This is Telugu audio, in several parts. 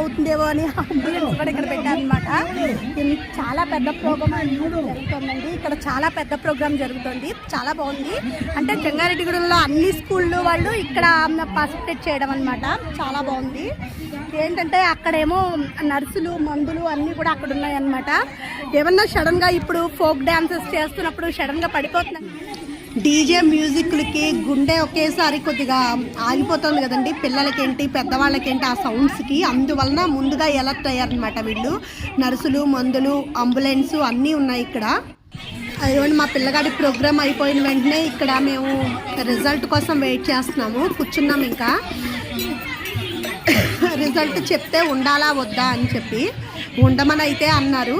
అవుతుందేమో అని అంబులెన్స్ కూడా ఇక్కడ పెట్టారనమాట చాలా పెద్ద ప్రోగ్రామ్ జరుగుతుందండి. ఇక్కడ చాలా పెద్ద ప్రోగ్రామ్ జరుగుతుంది. చాలా బాగుంది. అంటే జంగారెడ్డిగూడెంలో అన్ని స్కూళ్ళు వాళ్ళు ఇక్కడ పార్టిసిపేట్ చేయడం అనమాట చాలా బాగుంది. ఏంటంటే అక్కడేమో నర్సులు మందులు అన్నీ కూడా అక్కడ ఉన్నాయన్నమాట. ఏమన్నా సడన్గా ఇప్పుడు ఫోక్ డ్యాన్సెస్ చేస్తున్నప్పుడు సడన్గా పడిపోతున్నాయి డీజే మ్యూజిక్లకి గుండె ఒకేసారి కొద్దిగా ఆగిపోతుంది కదండి. పిల్లలకేంటి పెద్దవాళ్ళకేంటి ఆ సౌండ్స్కి. అందువలన ముందుగా ఎలర్ట్ అయ్యారనమాట వీళ్ళు. నర్సులు మందులు అంబులెన్స్ అన్నీ ఉన్నాయి ఇక్కడ. అదిగోండి మా పిల్లగాడి ప్రోగ్రామ్ అయిపోయిన వెంటనే ఇక్కడ మేము రిజల్ట్ కోసం వెయిట్ చేస్తున్నాము. కూర్చున్నాం ఇంకా. రిజల్ట్ చెప్తే ఉండాలా వద్దా అని చెప్పి. ఉండమని అయితే అన్నారు.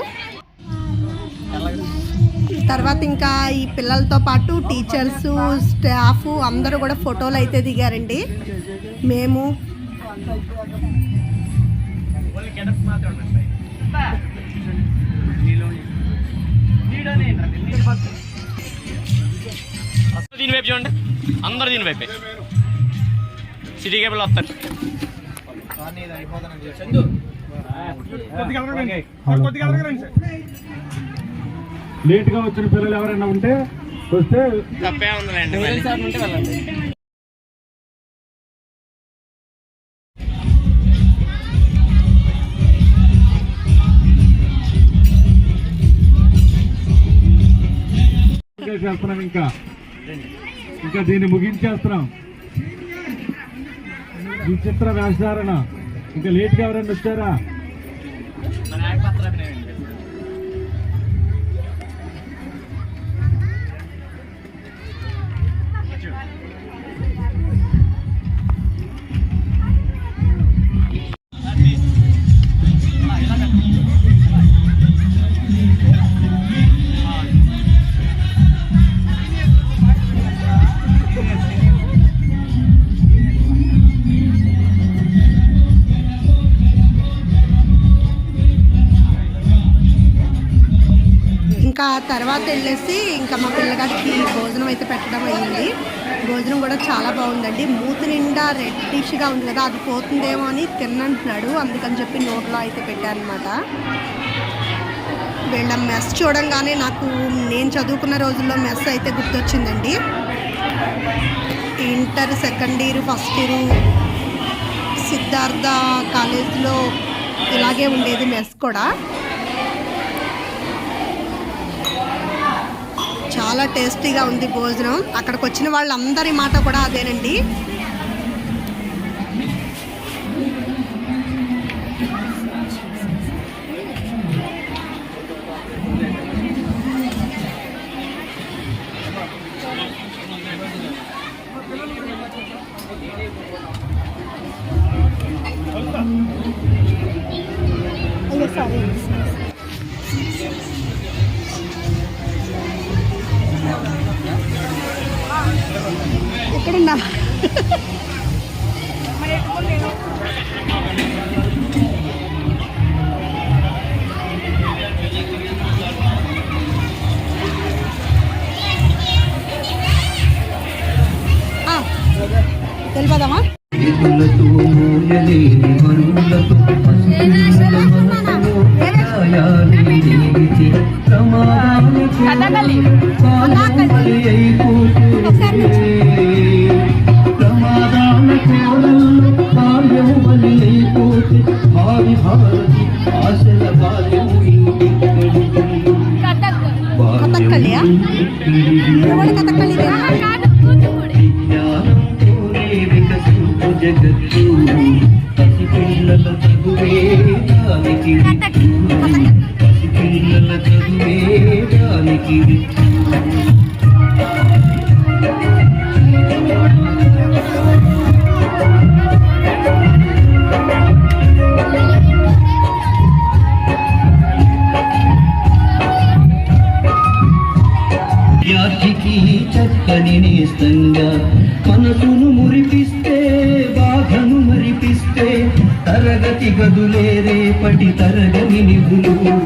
తర్వాత ఇంకా ఈ పిల్లలతో పాటు టీచర్స్ స్టాఫ్ అందరూ కూడా ఫోటోలు అయితే దిగారండి. మేము దీని వైపు చూడండి. అందరు దీని వైపే. సిటీ కేబుల్ వస్తారు. లేట్ గా వచ్చిన పిల్లలు ఎవరైనా ఉంటే వస్తే. చేస్తున్నాం ఇంకా. ఇంకా దీన్ని ముగించేస్తున్నాం. ఈ చిత్ర వేషధారణ. ఇంకా లేట్గా ఎవరైనా వచ్చారా? తర్వాత వెళ్ళేసి ఇంకా మా పిల్లగాడికి భోజనం అయితే పెట్టడం అయ్యింది భోజనం కూడా చాలా బాగుందండి. మూతి నిండా రెడ్డిష్గా ఉంది కదా అది పోతుందేమో అని తిన్నంటున్నాడు. అందుకని చెప్పి నోట్లో అయితే పెట్టానమాట వీళ్ళ మెస్ చూడంగానే నాకు నేను చదువుకున్న రోజుల్లో మెస్ అయితే గుర్తొచ్చిందండి. Inter second year first year Siddhartha కాలేజ్లో ఇలాగే ఉండేది మెస్ కూడా. చాలా టేస్టీగా ఉంది భోజనం. అక్కడికి వచ్చిన వాళ్ళందరి మాట కూడా అదేనండి. ఎక్కడున్నా ఆ, విద్యార్థికి చక్కని నేస్తంగా మనసును మురిపిస్తే బాధను మరిపిస్తే తరగతి గదులే రేపటి తరగని నిధులు.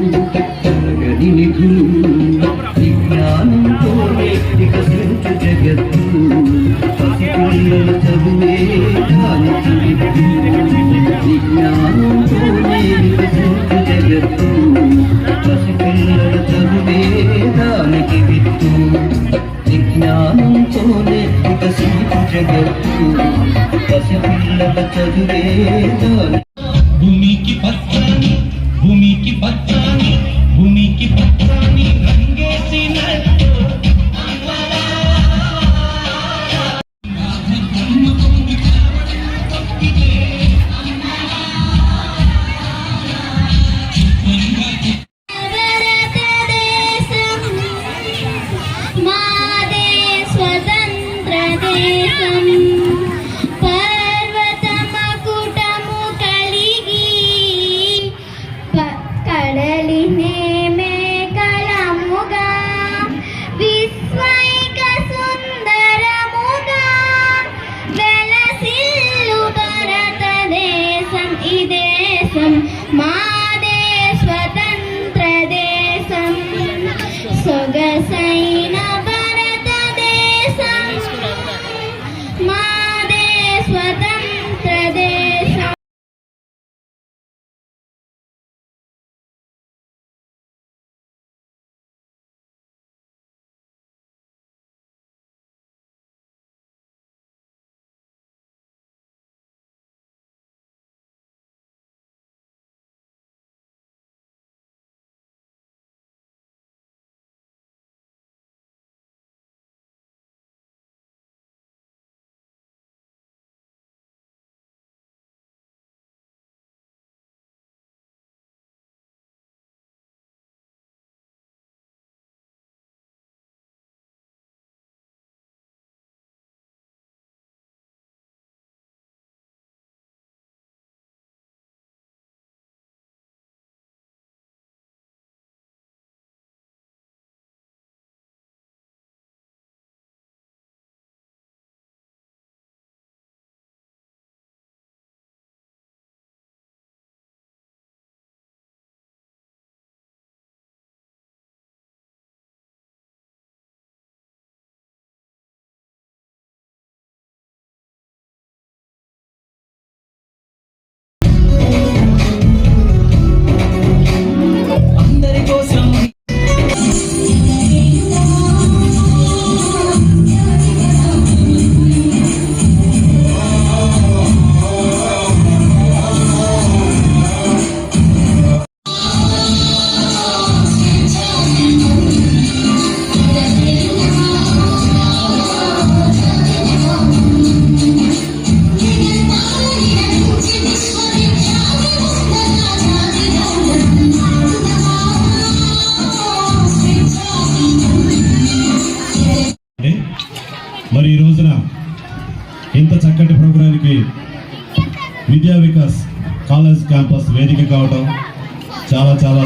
భూమికి పచ్చని భూమికి పచ్చ So good sign.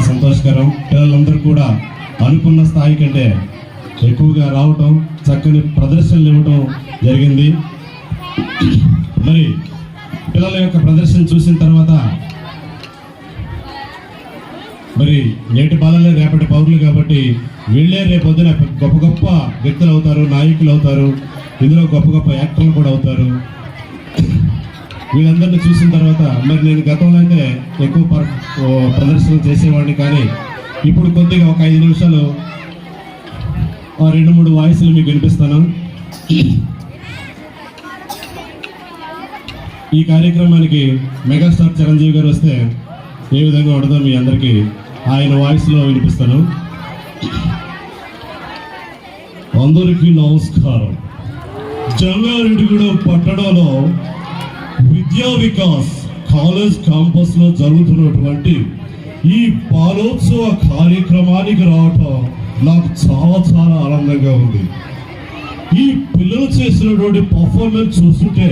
సంతోషకరం. పిల్లలందరూ కూడా అనుకున్న స్థాయి కంటే ఎక్కువగా రావటం చక్కని ప్రదర్శనలు ఇవ్వటం జరిగింది. మరి పిల్లల యొక్క ప్రదర్శన చూసిన తర్వాత మరి నేటి బాలలే రేపటి పౌరులు కాబట్టి వీళ్ళే రేపొద్దున గొప్ప గొప్ప వ్యక్తులు అవుతారు నాయకులు అవుతారు. ఇందులో గొప్ప గొప్ప యాక్టర్లు కూడా అవుతారు. వీళ్ళందరినీ చూసిన తర్వాత మరి నేను గతంలో అయితే ఎక్కువ ప్రదర్శనలు చేసేవాడిని కానీ ఇప్పుడు కొద్దిగా ఒక ఐదు నిమిషాలు ఆ రెండు మూడు వాయిస్లు మీకు వినిపిస్తాను. ఈ కార్యక్రమానికి మెగాస్టార్ చిరంజీవి గారు వస్తే ఏ విధంగా ఉండదో మీ అందరికీ ఆయన వాయిస్లో వినిపిస్తాను. అందరికీ నమస్కారం. జంగారెడ్డిగూడెం పట్టణంలో విద్యా వికాస్ కాలేజ్ క్యాంపస్లో జరుగుతున్నటువంటి ఈ బాలోత్సవ కార్యక్రమానికి రావటం నాకు చాలా చాలా ఆనందంగా ఉంది. ఈ పిల్లలు చేసినటువంటి పర్ఫార్మెన్స్ చూస్తుంటే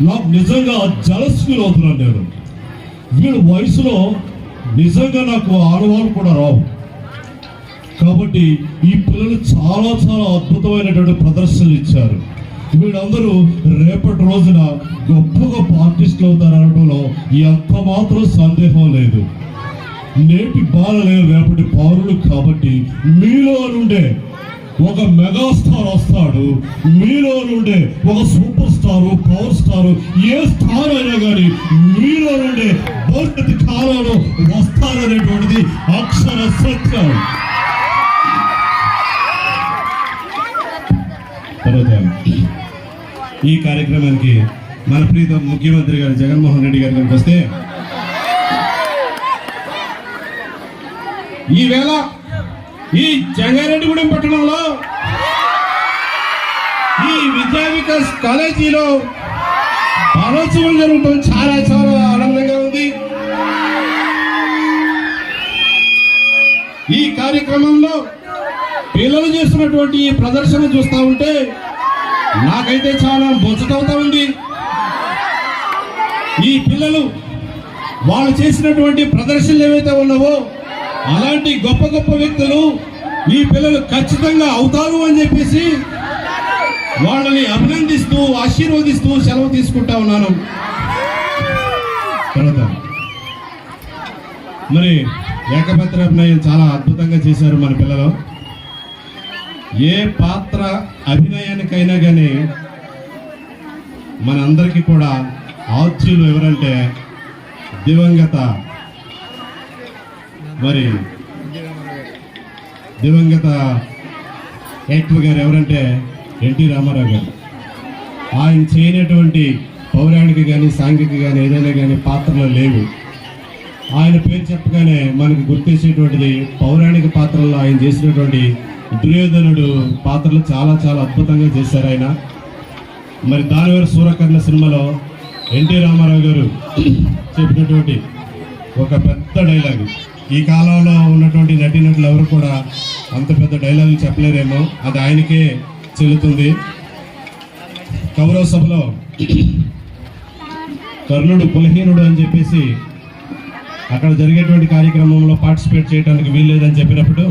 నాకు నిజంగా జలస్ ఫీల్ అవుతున్నాను నేను. వీళ్ళ వయసులో నిజంగా నాకు ఆడవాళ్ళు కూడా రావు. కాబట్టి ఈ పిల్లలు చాలా చాలా అద్భుతమైనటువంటి ప్రదర్శనలు ఇచ్చారు. వీళ్ళందరూ రేపటి రోజున గొప్ప గొప్ప ఆర్టిస్టులు అవుతారు అనడంలో ఎంత మాత్రం సందేహం లేదు. నేటి బాలలే రేపటి పౌరులు కాబట్టి మీలో నుండే ఒక మెగాస్టార్ వస్తాడు మీలో నుండే ఒక సూపర్ స్టార్ పవర్ స్టార్ ఏ స్టార్ అయినా కానీ మీలో నుండే భవిష్యత్ కాలంలో వస్తారనేటువంటిది అక్షర సత్యం. తర్వాత ఈ కార్యక్రమానికి మన ప్రీత ముఖ్యమంత్రి గారు జగన్మోహన్ రెడ్డి గారి దగ్గరికి వస్తే ఈవేళ ఈ జంగారెడ్డిగూడెం పట్టణంలో ఈ విద్యా వికాస్ కాలేజీలో బలోత్సవం జరగడం చాలా చాలా ఆనందంగా ఉంది. ఈ కార్యక్రమంలో పిల్లలు చేస్తున్నటువంటి ఈ ప్రదర్శన చూస్తూ ఉంటే నాకైతే చాలా బొచ్చటవుతా ఉంది ఈ పిల్లలు వాళ్ళు చేసినటువంటి ప్రదర్శనలు ఏవైతే ఉన్నావో అలాంటి గొప్ప గొప్ప వ్యక్తులు ఈ పిల్లలు ఖచ్చితంగా అవుతారు అని చెప్పేసి వాళ్ళని అభినందిస్తూ ఆశీర్వదిస్తూ సెలవు తీసుకుంటా ఉన్నాను. తర్వాత మరి ఏకపత్ర అభినయం చాలా అద్భుతంగా చేశారు మన పిల్లలు. ఏ పాత్ర అభినయానికైనా కానీ మనందరికీ కూడా ఆద్యులు ఎవరంటే దివంగత. మరి దివంగత యాక్టర్ గారు ఎవరంటే ఎన్టీ రామారావు గారు. ఆయన చేయనటువంటి పౌరాణిక కానీ సాంఘిక కానీ ఏదైనా కానీ పాత్రలు లేవు. ఆయన పేరు చెప్పగానే మనకు గుర్తించేటువంటిది పౌరాణిక పాత్రల్లో ఆయన చేసినటువంటి దుర్యోధనుడు పాత్రలు చాలా చాలా అద్భుతంగా చేశారు ఆయన. మరి దానివేరు సూరకర్ణ సినిమాలో ఎన్టీ రామారావు గారు చెప్పినటువంటి ఒక పెద్ద డైలాగ్. ఈ కాలంలో ఉన్నటువంటి నటీనటులు ఎవరు కూడా అంత పెద్ద డైలాగులు చెప్పలేరేమో. అది ఆయనకే చెల్లుతుంది. కౌరవ సభలో కర్ణుడు కులహీనుడు అని చెప్పేసి అక్కడ జరిగేటువంటి కార్యక్రమంలో పార్టిసిపేట్ చేయడానికి వీల్లేదని చెప్పినప్పుడు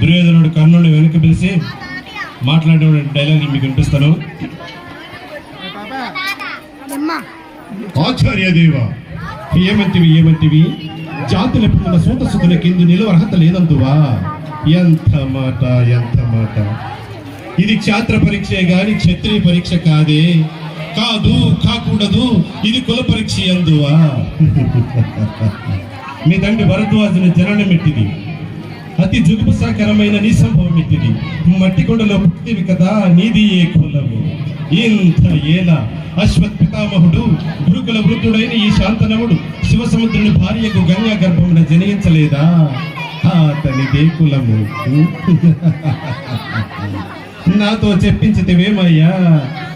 దుర్యోధనుడు కర్ణుడిని వెనక్కి పిలిచి మాట్లాడే డైలాగ్ మీకు వినిపిస్తాను. ఆచార్యదేవ ఏమంటివి ఏమంటివి జాతుల పుట్టిన సూత సుతుల కింది నిలువ అర్హత లేదందువా ఎంత మాట ఎంత మాట. ఇది క్షాత్ర పరీక్షే గాని క్షత్రియ పరీక్ష కాదే. కాదు కాకూడదు. ఇది కుల పరీక్ష అందువా మీ తండ్రి భరద్వాజుని జననం పెట్టింది అతి జుగుప్సాకరమైన నీ సంభవం ఇది మట్టి కొండలో పుట్టివి కదా నీది ఏ కులము ఇంత ఏల. అశ్వత్ పితామహుడు గురుకుల వృద్ధుడైన ఈ శాంతనవుడు శివసముద్రుని భార్యకు గంగా గర్భమున జనించలేదా? అతనిదే కులము నాతో చెప్పించితివేమయ్యా?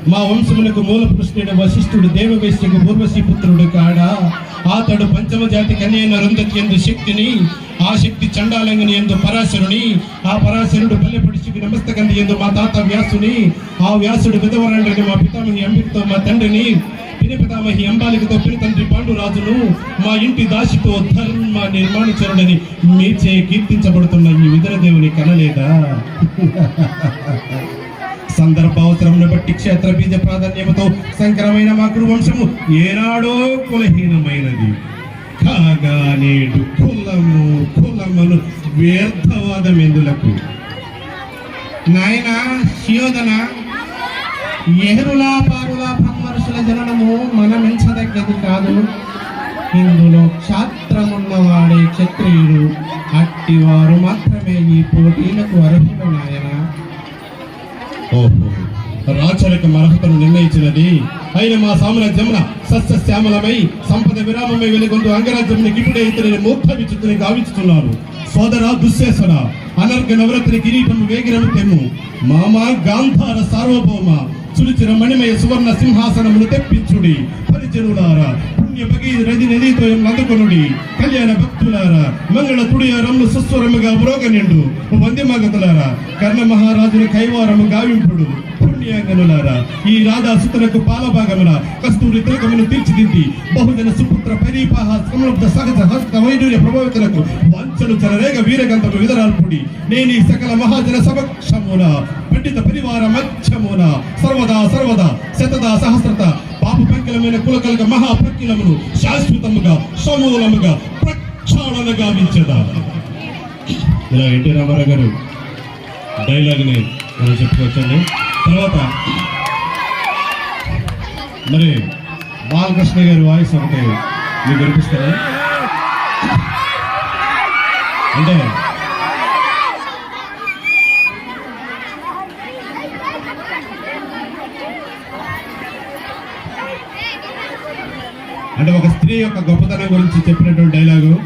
మా వంశమునకు మూల పురుషుడైన వశిష్ఠుడు దేవవేశ్యకు పూర్వశీ పుత్రుడు కాడా? అతడు పంచమ జాతి కన్యైన రుందతి ఎందు శక్తిని ఆ శక్తి చండాలంగని ఎందు పరాశరుని ఆ పరాశరుడు బల్లెపడిచికి నమస్తకంది ఎందు మా తాత వ్యాసుని ఆ వ్యాసుడు విధవరండ్రిని మా పితామహి అంబితో మా తండ్రిని పిని పితామహి అంబాలికతో పిని తండ్రి పాండురాజును మా ఇంటి దాసితో ధర్మ నిర్మాణించరుడని మీచే కీర్తించబడుతున్న ఈ విదరదేవుని కనలేదా? సందర్భావసరమును బట్టి క్షేత్ర బీజ ప్రాధాన్యముతో సంకరమైన మా కురు వంశము ఏనాడో కులహీనమైనది. కాగా నేడు కులము కులమును వ్యర్థవాదమెందులకు? నాయన శియోదన ఎహరులా పారులా బ్రహ్మర్షుల జననము మనమించదగ్గది కాదు. ఇందులో క్షాత్రమున్నవాడే క్షత్రియుడు అట్టివారు మాత్రమే ఈ పోటీలకు అర్హులు నాయనా. రాచరిక అర్హతను నిర్ణయించినది. అయిన మా సామ్రాజ్యమున సస్య శ్యామలమై సంపద విరామమై వెలుగొందు అంగరాజ్యముని గిటుడే ఇతని మూర్ఖ విచిత్రుని గావించుతున్నారు సోదర దుశ్శేసన అనర్ఘ నవరత్ని కిరీటము వేగిరము తెమ్ము మామ గాంధార సార్వభౌమ చురుచిర మణిమయ సువర్ణ సింహాసనమును తెప్పించుడి. పరిజనులారా పుణ్య భగీర నది నదితో అందుకొనుడి కళ్యాణ భక్తులారా మంగళ తుడియారములు సుస్వరముగా మ్రోగనిండు వంది మగతులారా కర్ణ మహారాజుని కైవారము గావింపుడు పుణ్యాంగనులారా ఈ రాధా సుతులకు పాలభాగమున కస్తూరి తిలకమును తీర్చిదిద్ది బహుజన సుపుత్ర పరిపాహ సంలబ్ధ సహజ హస్త వైడూర్య ప్రభావితులకు వంచలు చరరేగ వీరగంధము విదరాల్పుడి నేను ఈ సకల మహాజన సమక్షమున పండిత పరివార మధ్యమున సర్వదా సర్వదా శతదా సహస్రత పాప పంకిలమైన కులకలక మహాప్రఖ్యలమును శాశ్వతముగా సమూలముగా ప్రక్షాళనగా గావించదా. ఇలా ఎన్టీ రామారావు గారు డైలాగ్ని మనం చెప్పుకోవచ్చండి. తర్వాత మరి బాలకృష్ణ గారి వాయిస్ ఒకటి మీకు వినిపిస్తారా అంటే అంటే ఒక స్త్రీ యొక్క గొప్పతనం గురించి చెప్పినటువంటి డైలాగు.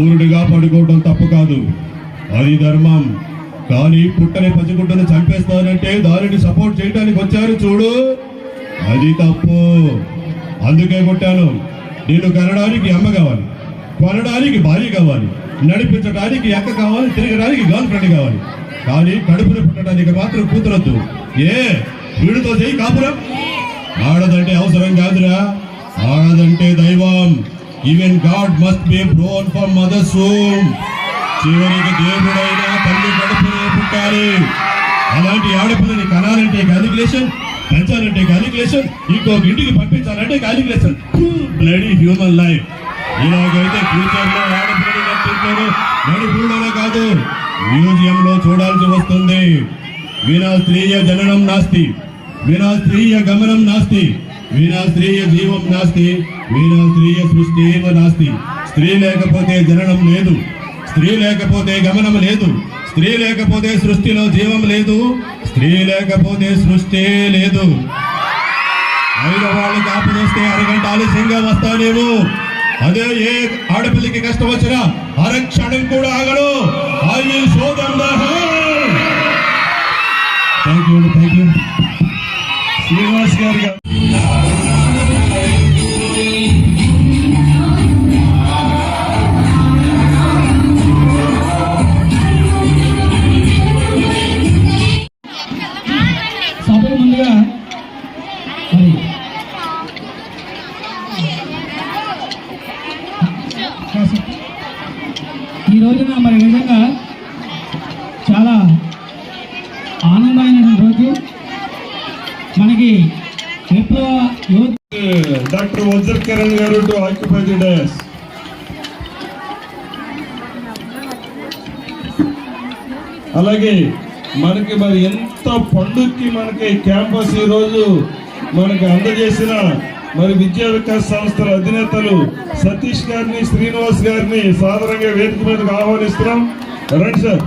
ఊరుడిగా పడుకోవడం తప్పు కాదు. అది ధర్మం. కానీ పుట్టని పసిగుడ్డను చంపేస్తానంటే దానిని సపోర్ట్ చేయడానికి వచ్చారు చూడు. అది తప్పు. అందుకే కొట్టాను. నేను కనడానికి అమ్మ కావాలి. కొనడానికి భార్య కావాలి. నడిపించడానికి ఎక్క కావాలి. తిరగడానికి గర్ల్ ఫ్రెండ్ కావాలి. కానీ కడుపున పుట్టడానికి మాత్రం కూతురొద్దు. ఏ? వీడితో చేయి కాపురం. ఆడదంటే అవసరం కాదురా. ఆడదంటే దైవం. Even God must be born for mother's home చివరికి దేవుడైనా తల్లి కడుపునే పుట్టాలి. అలాంటి ఆడపిల్లని కనాలంటే క్యాలిక్యులేషన్ పెంచాలంటే క్యాలిక్యులేషన్ ఇంకొక ఇంటికి పంపించాలంటే క్యాలిక్యులేషన్ బ్లడీ హ్యూమన్ లైఫ్ ఇలాగైతే ఫ్యూచర్లో ఆడపిల్లని పార్లమెంట్లోనే నడిపూడలో కాదు. మ్యూజియంలో చూడాల్సి వస్తుంది. వినా స్త్రీయ జననం నాస్తి. వినా స్త్రీయ గమనం నాస్తి. వీణా స్త్రీయ జీవం నాస్తి. వినా స్త్రీయ సృష్టి ఏవ నాస్తి. స్త్రీ లేకపోతే జననం లేదు. స్త్రీ లేకపోతే గమనం లేదు. స్త్రీ లేకపోతే సృష్టిలో జీవం లేదు. స్త్రీ లేకపోతే సృష్టి లేదు. ఐదు వాళ్ళకి చేస్తే అరగంట ఆలస్యంగా వస్తానేమో. అదే ఏ ఆడపిల్లకి కష్టం వచ్చినా అరక్షణం కూడా ఆగడు I thank you thank you Srinivas leaders. అలాగే మనకి మరి ఎంత పండుగకి మనకి క్యాంపస్ ఈ రోజు మనకి అందజేసిన మరి విద్యా వికాస్ సంస్థల అధినేతలు సతీష్ గారిని శ్రీనివాస్ గారిని సాధారణంగా వేదిక మీదకి ఆహ్వానిస్తున్నాం. రండి sir.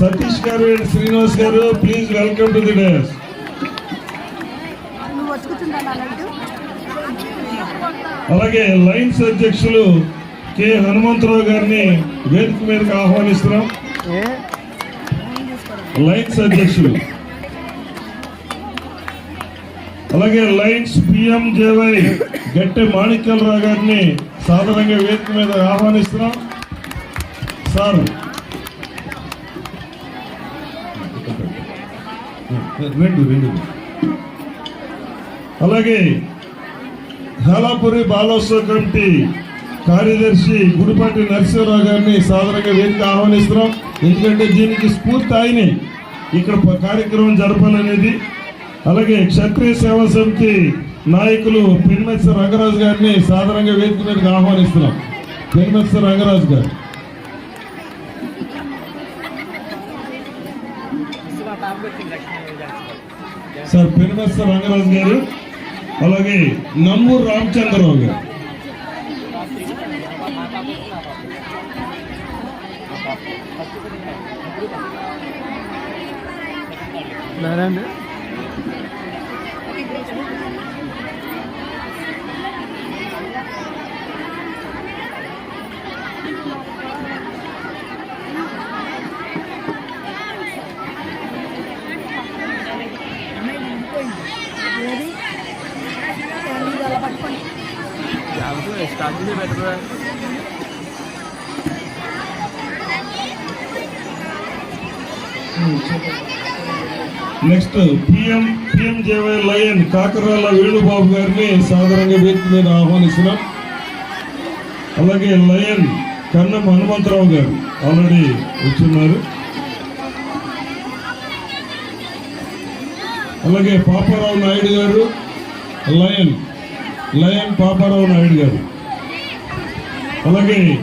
Satish garu Srinivas garu please welcome to the dais అలాగే లైన్స్ అధ్యక్షులు కె హనుమంతరావు గారిని వేదిక మీదకి ఆహ్వానిస్తున్నాం. లైన్స్ అధ్యక్షులు. అలాగే Lions P M J Y Gatte Manikyalarao గారిని సాధారణంగా వేదిక మీద ఆహ్వానిస్తున్నాం. సార్. రెండు రెండు. అలాగే హేలాపురి బాలోత్సవ కమిటీ కార్యదర్శి గుడిపాటి నరసింహరావు గారిని సాధారణంగా వేదిక ఆహ్వానిస్తున్నాం. ఎందుకంటే దీనికి స్ఫూర్తి ఆయనే. ఇక్కడ కార్యక్రమం జరపాలనేది. అలాగే క్షత్రియ సేవా సమితి నాయకులు పెన్మెత్స రంగరాజు గారిని సాధారణంగా వేదిక మీదకి ఆహ్వానిస్తున్నాం. పెన్మెత్స రంగరాజు గారు. సార్ పెనుమస్త రంగరాజు గారు. అలాగే Nammuru Ramachandrarao garu. Narayana next PM PMJAY Lion Kakarala Venubabu గారిని సాధారణంగా వేదిక మీద ఆహ్వానిస్తున్నాం. అలాగే లయన్ కన్నం హనుమంతరావు గారు ఆల్రెడీ వచ్చున్నారు. అలాగే పాపారావు నాయుడు గారు లయన్ లయన్ పాపారావు నాయుడు గారు. అలాగే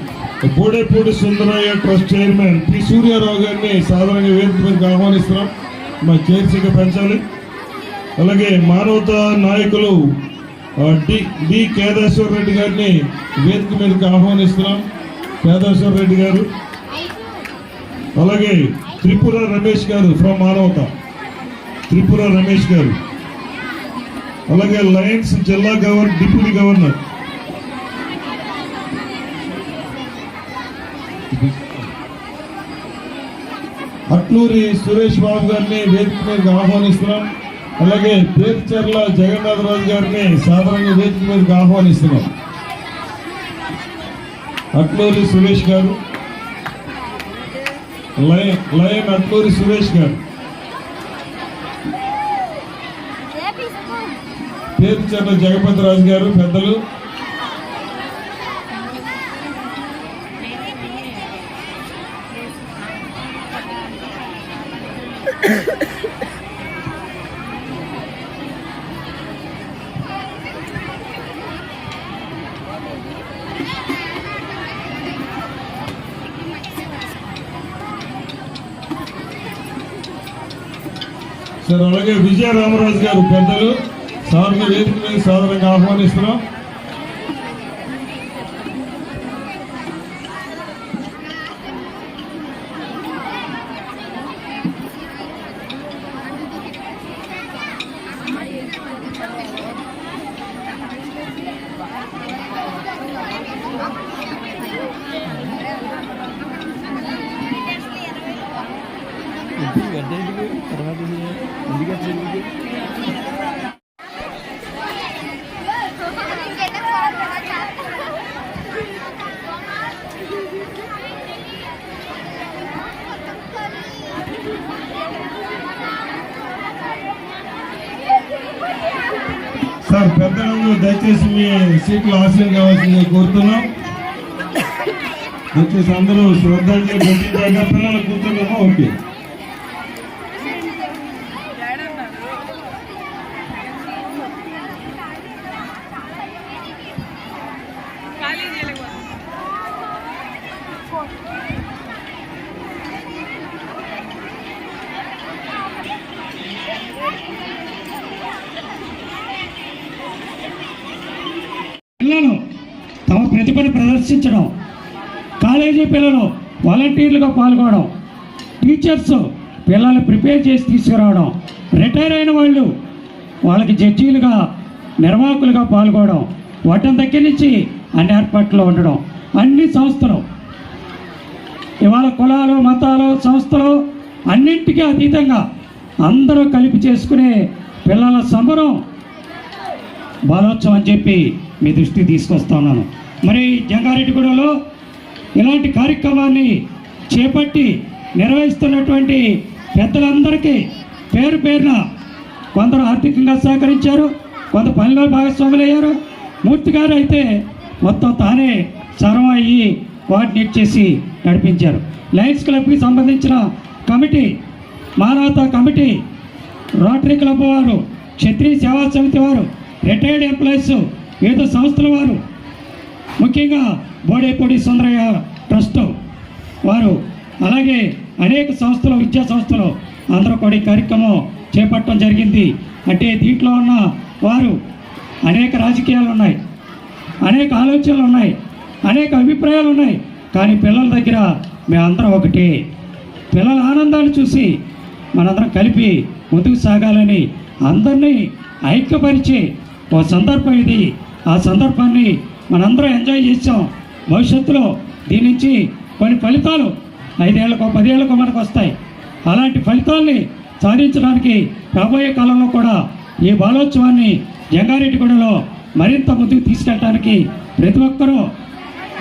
Bodepudi Sundarayya trust chairman P Suryarao గారిని సాధారణంగా వేదిక మీదకి ఆహ్వానిస్తున్నాం. మా చేర్చిక పెంచాలి. అలాగే మానవతా నాయకులు డి డి కేదాశ్వర రెడ్డి గారిని వేదిక మీదకి ఆహ్వానిస్తున్నాం. కేదాశ్వర రెడ్డి గారు. అలాగే త్రిపుర రమేష్ గారు ఫ్రమ్ మానవత. త్రిపుర రమేష్ గారు. అలాగే లయన్స్ జిల్లా governor deputy governor. Atluri Suresh Babu గారిని వేదిక మీదకి ఆహ్వానిస్తున్నాం. అలాగే పేరుచర్ల జగన్నాథరాజు గారిని సాధారణంగా వేదిక మీదకి ఆహ్వానిస్తున్నాం. అట్లూరి సురేష్ గారు. లయన్ లయన్ అట్లూరి సురేష్ గారు. పేరుచర్ల జగపతి రాజు గారు పెద్దలు. సార్ అలాగే విజయ రామరాజు గారు పెద్దలు. సార్ని వేదిక మీద సాధారణంగా ఆహ్వానిస్తున్నాం సార్ పెద్దలందరూ దయచేసి మీ సీట్లు ఆశయం కావాల్సిందిగా కోరుతున్నాం. దయచేసి అందరూ శ్రద్ధ పిల్లలు కూర్చున్నామా ఓకే. ప్రదర్శించడం కాలేజీ పిల్లలు వాలంటీర్లుగా పాల్గొనడం. టీచర్స్ పిల్లల్ని ప్రిపేర్ చేసి తీసుకురావడం. రిటైర్ అయిన వాళ్ళు వాళ్ళకి జడ్జీలుగా నిర్వాహకులుగా పాల్గొనడం. వాటిని దగ్గర నుంచి అన్ని ఏర్పాట్లు ఉండడం. అన్ని సంస్థలు ఇవాళ కులాలు మతాలు సంస్థలు అన్నింటికీ అతీతంగా అందరూ కలిపి చేసుకునే పిల్లల సంబరం బాలోత్సవం అని చెప్పి మీ దృష్టికి తీసుకొస్తున్నాను మరి జంగారెడ్డిగూడలో ఇలాంటి కార్యక్రమాన్ని చేపట్టి నిర్వహిస్తున్నటువంటి పెద్దలందరికీ పేరు పేరున కొందరు ఆర్థికంగా సహకరించారు కొంత పనిలో భాగస్వాములయ్యారు. మూర్తి గారు అయితే మొత్తం తానే సర్వం అయ్యి కోఆర్డినేట్ చేసి నడిపించారు. లయన్స్ క్లబ్కి సంబంధించిన కమిటీ మానవత కమిటీ రోటరీ క్లబ్ వారు క్షత్రియ సేవా సమితి వారు రిటైర్డ్ ఎంప్లాయీస్ వివిధ సంస్థల వారు ముఖ్యంగా బోడేపూడి సుందరయ్య ట్రస్ట్ వారు అలాగే అనేక సంస్థలు విద్యా సంస్థలు అందరూ కూడా ఈ కార్యక్రమం చేపట్టడం జరిగింది. అంటే దీంట్లో ఉన్న వారు అనేక రాజకీయాలు ఉన్నాయి అనేక ఆలోచనలు ఉన్నాయి అనేక అభిప్రాయాలు ఉన్నాయి. కానీ పిల్లల దగ్గర మేమందరం ఒకటి. పిల్లల ఆనందాన్ని చూసి మనందరం కలిపి ముందుకు సాగాలని అందరినీ ఐక్యపరిచే ఓ సందర్భం ఇది. ఆ సందర్భాన్ని మనందరం ఎంజాయ్ చేసాం. భవిష్యత్తులో దీని నుంచి కొన్ని ఫలితాలు ఐదేళ్ళకో పదేళ్ళకో మనకు వస్తాయి. అలాంటి ఫలితాల్ని సాధించడానికి రాబోయే కాలంలో కూడా ఈ బాలోత్సవాన్ని జంగారెడ్డిగూడలో మరింత ముందుకు తీసుకెళ్ళడానికి ప్రతి ఒక్కరూ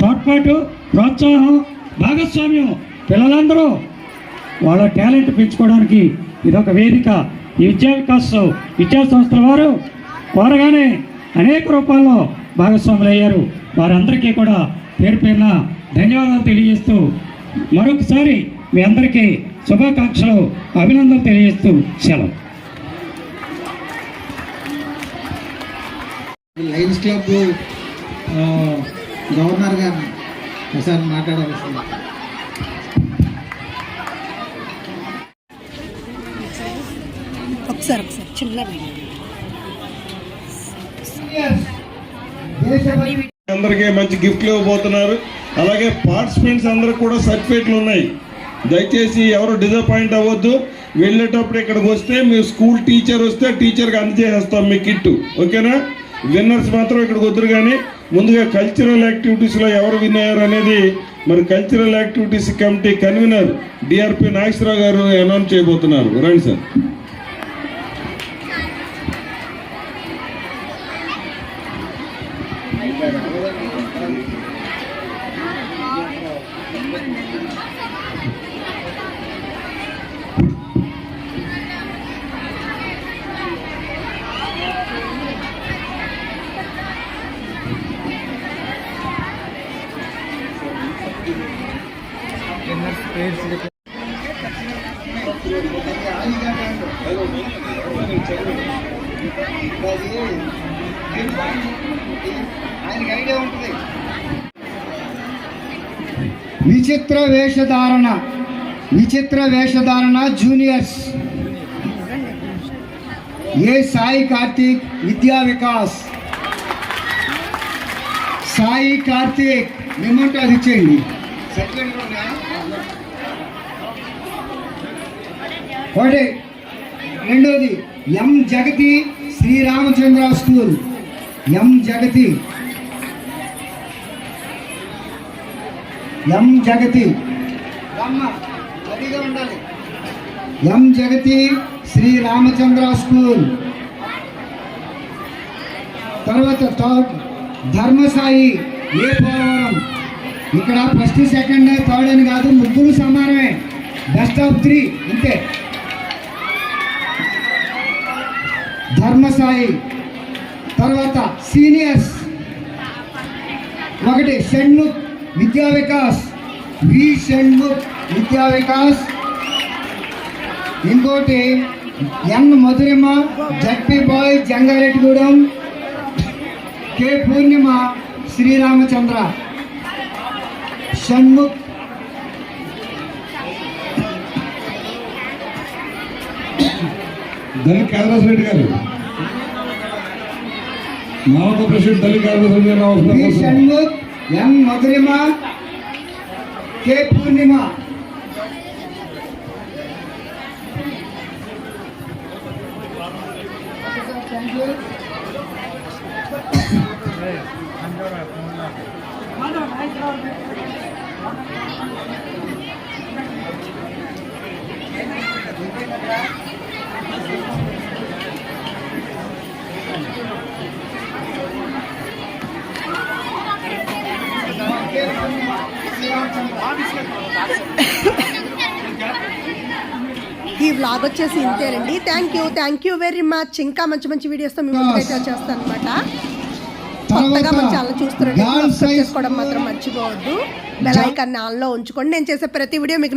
తోడ్పాటు ప్రోత్సాహం భాగస్వామ్యం పిల్లలందరూ వాళ్ళ టాలెంట్ పెంచుకోవడానికి ఇదొక వేదిక. ఈ విద్యా వికాస్ విద్యా సంస్థల వారు కోరగానే అనేక రూపాల్లో భాగస్వాములు అయ్యారు వారందరికీ కూడా పేరు పేరున ధన్యవాదాలు తెలియజేస్తూ మరొకసారి మీ అందరికీ శుభాకాంక్షలు అభినందనలు తెలియజేస్తూ సెలవు. లయన్స్ క్లబ్ గవర్నర్ గారిని ఒకసారి మాట్లాడవలసింది. ఒకసారి ఒకసారి చిన్న అందరికీ మంచి గిఫ్ట్లు ఇవ్వబోతున్నారు. అలాగే పార్టిసిపెంట్స్ అందరికి కూడా సర్టిఫికేట్లు ఉన్నాయి. దయచేసి ఎవరు డిసప్పాయింట్ అవ్వద్దు. వెళ్ళేటప్పుడు ఇక్కడికి వస్తే మీ స్కూల్ టీచర్ వస్తే టీచర్కి అందజేసేస్తాం మీ కిట్టు. ఓకేనా? విన్నర్స్ మాత్రం ఇక్కడికి వద్దురు కానీ ముందుగా కల్చరల్ యాక్టివిటీస్లో ఎవరు విన్ అయ్యారు అనేది మరి cultural activities committee convener DRP Nageswararao garu announce చేయబోతున్నారు. రండి సార్. విచిత్ర వేషధారణ. విచిత్ర వేషధారణ జూనియర్స్. ఏ సాయి కార్తీక్ విద్యా వికాస్? సాయి కార్తీక్ మేమంటే అది ఇచ్చేయండి. ఒకటి రెండోది M Jagathi Sriramachandra school. M Jagathi M Jagathi? M Jagathi? Sri Ramachandra school. తర్వాత ధర్మసాయి ఏ పోలవరం? ఇక్కడ ఫస్ట్ సెకండ్ థర్డ్ అని కాదు ముగ్గురు సమానమే. బెస్ట్ ఆఫ్ త్రీ అంతే. ధర్మసాయి. తర్వాత సీనియర్స్. ఒకటి షణ్ముఖ్. విద్యా వికాస్ వి షణ్ముఖ్ విద్యా వికాస్ ఇంకోటి young Madhurima ZP boy Jangareddygudem. K Purnima Sriramachandra. Shanmukh. Dalit Kadaraju Reddy garu. నవక president Dalit Kadaraju Reddy garu వి అవసరం షణ్ముఖ్ యంగ్ మధురిమ కే పూర్ణిమ ఈ వ్లాగ్ వచ్చేసి ఇంతేనండి. Thank you thank you very much ఇంకా మంచి మంచి వీడియోస్తో మీ ముందుకైతే వచ్చేస్తాను అనమాట కొత్తగా మన ఛానల్ చూస్తున్నట్టు Girls సబ్స్క్రైబ్ size చేసుకోవడం మాత్రం మర్చిపోవద్దు. బెల్ ఐకాన్ ఆన్లో ఉంచుకోండి. నేను చేసే ప్రతి వీడియో మీకు